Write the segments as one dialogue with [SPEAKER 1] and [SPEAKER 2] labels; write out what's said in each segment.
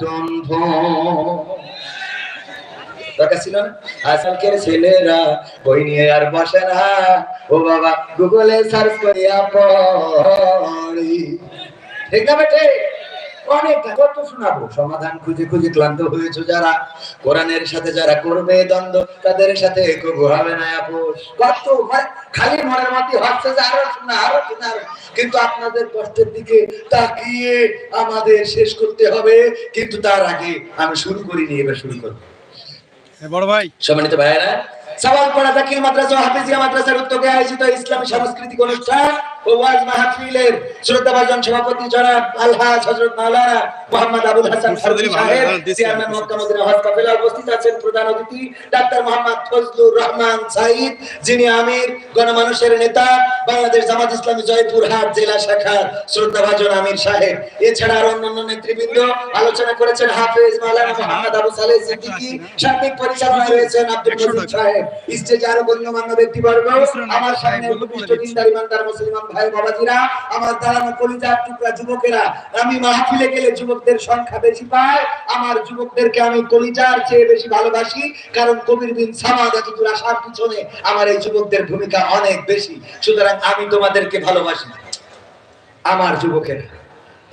[SPEAKER 1] ডম্ভ দরকার ছিল না? আজকালকের ছেলেরা বই নিয়ে আর বসে না। ও বাবা গুগলে সার্চ করিয়া পড়ি। ঠিক না বেটে অনেক কত শোনাবো। সমাধান খুঁজে খুঁজে ক্লান্ত হয়েছে যারা? কোরআনের সাথে যারা করবে দ্বন্দ্ব তাদের সাথে কবু হবে না আপোষ। কত খালি মনের হচ্ছে যে আরও শোনা আরও শোনা কিন্তু আপনাদের কষ্টের দিকে তাকিয়ে আমাদের শেষ করতে হবে। কিন্তু তার আগে আমি শুরু করিনি এবার শুরু করব।
[SPEAKER 2] বড় ভাই।
[SPEAKER 1] সম্মানিত ভাইয়েরা সওয়াল পড়া জাকির মাদ্রাসা হাফিজিয়া মাদ্রাসার উদ্যোগে আয়োজিত ইসলামী সাংস্কৃতিক অনুষ্ঠান। ও ওয়াজ মাহফিলের শ্রদ্ধাভাজন সভাপতি জনাব আলহাজ হযরত মাওলানা মোহাম্মদ আবুল হাসান ফারুকী সাহেব চেয়ারম্যান মক্কা মদিনা হজ কাফেলা উপস্থিত আছেন প্রধান অতিথি ডাক্তার মোহাম্মদ ফজলুর রহমান সাইদ যিনি আমির গণমানুষের নেতা বাংলাদেশ জামাত ইসলামী জয়পুরহাট জেলা শাখার শ্রদ্ধাভাজন আমির সাহেব। এছাড়া আরও অন্যান্য নেতৃবৃন্দ আলোচনা করেছেন হাফেজ মাওলানা মোহাম্মদ আবু সালেহ সিদ্দিকী সার্বিক পরিচালনায় রয়েছেন আব্দুল মজিদ সাহেব। স্টেজে আরও গণ্যমান্য ব্যক্তিবর্গ আমার সামনে উপবিষ্ট দিনদার ইমানদার মুসলমান ভাই বাবাজিরা, আমার দাঁড়ানো কলিজার টুকরা যুবকেরা, আমি মাহফিলে গেলে যুবকদের সংখ্যা বেশি পাই আমার যুবকদেরকে আমি কলিজার চেয়ে বেশি ভালোবাসি, কারণ কবির বিন সামাদ এতদূর আসার পিছনে আমার এই যুবকদের ভূমিকা অনেক বেশি। সুতরাং আমি তোমাদেরকে ভালোবাসি, আমার যুবকেরা।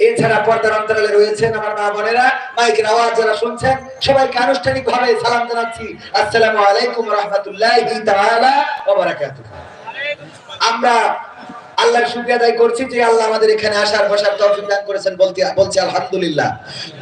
[SPEAKER 1] এছাড়া পর্দার অন্তরালে রয়েছেন আমার মা বোনেরা, মাইকের আওয়াজ যারা শুনছেন, সবাইকে আনুষ্ঠানিক ভাবে সালাম জানাচ্ছি। আসসালামু আলাইকুম রহমতুল্লাহি আমরা আল্লাহর শুকরিয়া আদায় করছি যে আল্লাহ আমাদের এখানে আসার বসার তৌফিক দান করেছেন বলতে, বলছি আলহামদুলিল্লাহ।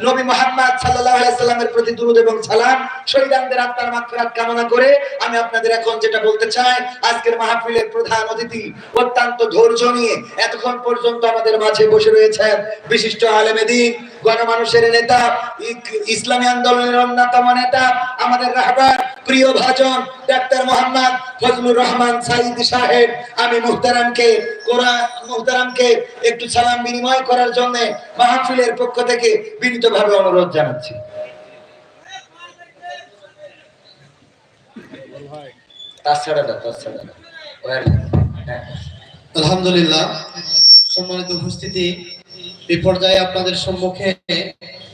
[SPEAKER 1] নবী মুহাম্মদ সাল্লাল্লাহু আলাইহি সাল্লামের প্রতি দুরূদ এবং সালাম শহীদদের আত্মার মাগফিরাত কামনা করে আমি আপনাদের এখন যেটা বলতে চাই, আজকের মাহফিলের প্রধান অতিথি অত্যন্ত ধৈর্য নিয়ে এতক্ষণ পর্যন্ত আমাদের মাঝে বসে রয়েছেন বিশিষ্ট আলেমে দিন, গণমানুষের নেতা ইসলামী আন্দোলনের অন্যতম নেতা, আমাদের রাহবার প্রিয় ভাজন, ডাক্তার মোহাম্মদ ফজলুর রহমান সাইদ সাহেব, আমি মুহতারামকে মুহতারামকে একটু সালাম বিনিময় করার জন্য মাহফিলের পক্ষ থেকে বিনীতভাবে অনুরোধ জানাচ্ছি। হ্যাঁ।
[SPEAKER 3] আলহামদুলিল্লাহ, সম্মানিত উপস্থিতি এই পর্যায়ে আপনাদের সম্মুখে